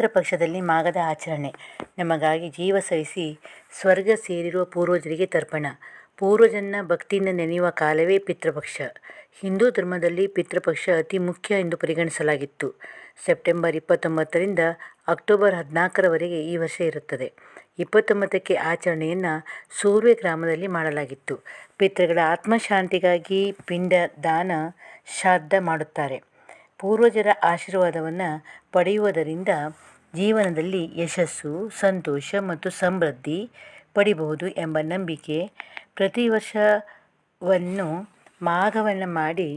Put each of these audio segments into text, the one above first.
ಪಿತೃಪಕ್ಷದಲ್ಲಿ ಮಾಗದ ಆಚರಣೆ. ನಮಗಾಗಿ ಜೀವ ಸಹಿಸಿ ಸ್ವರ್ಗ ಸೇರಿರುವ ಪೂರ್ವಜರಿಗೆ ತರ್ಪಣ. ಪೂರ್ವಜನ್ನ ಭಕ್ತಿಯಿಂದ ನೆನೆಯುವ ಕಾಲವೇ ಪಿತೃಪಕ್ಷ. ಹಿಂದೂ ಧರ್ಮದಲ್ಲಿ ಪಿತೃಪಕ್ಷ ಅತಿ ಮುಖ್ಯ ಎಂದು ಪರಿಗಣಿಸಲಾಗಿತ್ತು. ಸೆಪ್ಟೆಂಬರ್ ಇಪ್ಪತ್ತೊಂಬತ್ತರಿಂದ ಅಕ್ಟೋಬರ್ ಹದಿನಾಲ್ಕರವರೆಗೆ ಈ ವರ್ಷ ಇರುತ್ತದೆ. ಇಪ್ಪತ್ತೊಂಬತ್ತಕ್ಕೆ ಆಚರಣೆಯನ್ನು ಸೂರ್ವೆ ಗ್ರಾಮದಲ್ಲಿ ಮಾಡಲಾಗಿತ್ತು. ಪಿತೃಗಳ ಆತ್ಮಶಾಂತಿಗಾಗಿ ಪಿಂಡ ದಾನ ಶ್ರಾದ್ದ ಮಾಡುತ್ತಾರೆ. ಪೂರ್ವಜರ ಆಶೀರ್ವಾದವನ್ನು ಪಡೆಯುವುದರಿಂದ ಜೀವನದಲ್ಲಿ ಯಶಸ್ಸು, ಸಂತೋಷ ಮತ್ತು ಸಮೃದ್ಧಿ ಪಡಿಬಹುದು ಎಂಬ ನಂಬಿಕೆ ಪ್ರತಿ ವರ್ಷವನ್ನು ಮಾಘವನ್ನು ಮಾಡಿ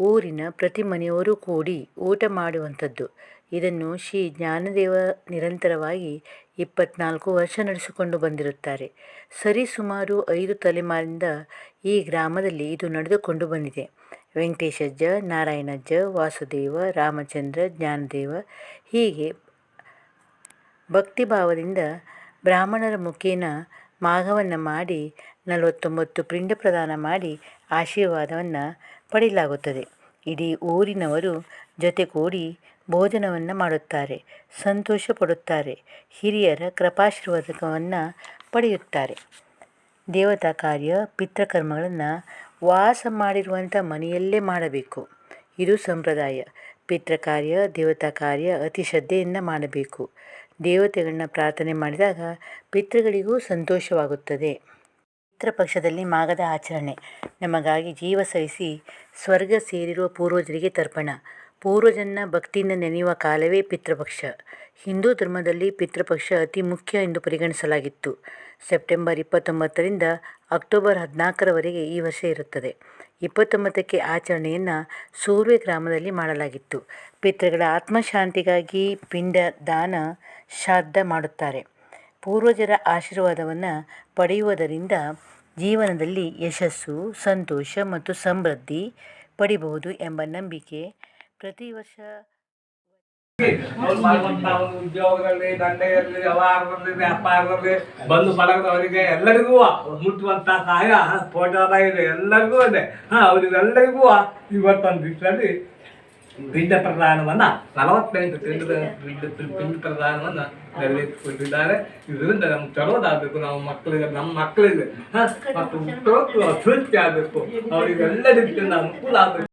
ಊರಿನ ಪ್ರತಿ ಮನೆಯವರು ಕೂಡಿ ಊಟ ಮಾಡುವಂಥದ್ದು. ಇದನ್ನು ಶ್ರೀ ಜ್ಞಾನದೇವ ನಿರಂತರವಾಗಿ ಇಪ್ಪತ್ನಾಲ್ಕು ವರ್ಷ ನಡೆಸಿಕೊಂಡು ಬಂದಿರುತ್ತಾರೆ. ಸರಿಸುಮಾರು ಐದು ತಲೆಮಾರಿಂದ ಈ ಗ್ರಾಮದಲ್ಲಿ ಇದು ನಡೆದುಕೊಂಡು ಬಂದಿದೆ. ವೆಂಕಟೇಶಜ್ಜ, ನಾರಾಯಣಜ್ಜ, ವಾಸುದೇವ, ರಾಮಚಂದ್ರ, ಜ್ಞಾನದೇವ ಹೀಗೆ ಭಕ್ತಿಭಾವದಿಂದ ಬ್ರಾಹ್ಮಣರ ಮುಖೇನ ಮಾಘವನ್ನು ಮಾಡಿ, ನಲವತ್ತೊಂಬತ್ತು ಪಿಂಡ ಪ್ರದಾನ ಮಾಡಿ ಆಶೀರ್ವಾದವನ್ನು ಪಡೆಯಲಾಗುತ್ತದೆ. ಇಡೀ ಊರಿನವರು ಜೊತೆಗೂಡಿ ಭೋಜನವನ್ನು ಮಾಡುತ್ತಾರೆ, ಸಂತೋಷ ಪಡುತ್ತಾರೆ, ಹಿರಿಯರ ಕೃಪಾಶೀರ್ವಾದಕವನ್ನು ಪಡೆಯುತ್ತಾರೆ. ದೇವತಾ ಕಾರ್ಯ, ಪಿತೃಕರ್ಮಗಳನ್ನು ವಾಸ ಮಾಡಿರುವಂಥ ಮನೆಯಲ್ಲೇ ಮಾಡಬೇಕು. ಇದು ಸಂಪ್ರದಾಯ. ಪಿತೃ ಕಾರ್ಯ, ದೇವತಾ ಕಾರ್ಯ ಅತಿ ಶ್ರದ್ಧೆಯಿಂದ ಮಾಡಬೇಕು. ದೇವತೆಗಳನ್ನ ಪ್ರಾರ್ಥನೆ ಮಾಡಿದಾಗ ಪಿತೃಗಳಿಗೂ ಸಂತೋಷವಾಗುತ್ತದೆ. ಪಿತೃಪಕ್ಷದಲ್ಲಿ ಮಾಗದ ಆಚರಣೆ. ನಮಗಾಗಿ ಜೀವ ಸಹಿಸಿ ಸ್ವರ್ಗ ಸೇರಿರುವ ಪೂರ್ವಜರಿಗೆ ತರ್ಪಣ. ಪೂರ್ವಜನ್ನ ಭಕ್ತಿಯಿಂದ ನೆನೆಯುವ ಕಾಲವೇ ಪಿತೃಪಕ್ಷ ಹಿಂದೂ ಧರ್ಮದಲ್ಲಿ ಪಿತೃಪಕ್ಷ ಅತಿ ಮುಖ್ಯ ಎಂದು ಪರಿಗಣಿಸಲಾಗಿತ್ತು. ಸೆಪ್ಟೆಂಬರ್ ಇಪ್ಪತ್ತೊಂಬತ್ತರಿಂದ ಅಕ್ಟೋಬರ್ ಹದಿನಾಲ್ಕರವರೆಗೆ ಈ ವರ್ಷ ಇರುತ್ತದೆ. ಇಪ್ಪತ್ತೊಂಬತ್ತಕ್ಕೆ ಆಚರಣೆಯನ್ನು ಸೂರ್ವೆ ಗ್ರಾಮದಲ್ಲಿ ಮಾಡಲಾಗಿತ್ತು. ಪಿತೃಗಳ ಆತ್ಮಶಾಂತಿಗಾಗಿ ಪಿಂಡ, ದಾನ, ಶ್ರಾದ್ದ ಮಾಡುತ್ತಾರೆ. ಪೂರ್ವಜರ ಆಶೀರ್ವಾದವನ್ನು ಪಡೆಯುವುದರಿಂದ ಜೀವನದಲ್ಲಿ ಯಶಸ್ಸು, ಸಂತೋಷ ಮತ್ತು ಸಮೃದ್ಧಿ ಪಡಿಬಹುದು ಎಂಬ ನಂಬಿಕೆ ಪ್ರತಿ ವರ್ಷ ಅವ್ರು ಮಾಡುವಂತ ಉದ್ಯೋಗದಲ್ಲಿ ದಂಧೆಯಲ್ಲಿ ವ್ಯವಹಾರದಲ್ಲಿ, ವ್ಯಾಪಾರದಲ್ಲಿ ಬಂದು ಬಳಗದವರಿಗೆ ಎಲ್ಲರಿಗೂ ಮುಟ್ಟುವಂತ ಸಹಾಯ ಫೋಟೋದಾಗಿದೆ ಎಲ್ಲರಿಗೂ ಇದೆ. ಹಾ, ಅವರಿಗೆಲ್ಲರಿಗೂ ಇವತ್ತೊಂದು ದಿವಸದಲ್ಲಿ ಪಿಂಡ ಪ್ರದಾನವನ್ನ, ನಲವತ್ತೆಂಟು ಪಿಂಡ ಪಿಂಡ ಪ್ರದಾನವನ್ನ ನೆರವೇರಿಸಿಕೊಂಡಿದ್ದಾರೆ. ಇದರಿಂದ ನಮ್ಗೆ ಚಲೋದಾಗಬೇಕು ನಾವು ಮಕ್ಕಳಿಗೆ ನಮ್ಮ ಮಕ್ಕಳಿಗೆ ಮತ್ತು ಹುಟ್ಟೋಕ್ಕೂ ಅಭಿವೃದ್ಧಿ ಆಗಬೇಕು. ರೀತಿಯಿಂದ ಅನುಕೂಲ ಆಗಬೇಕು.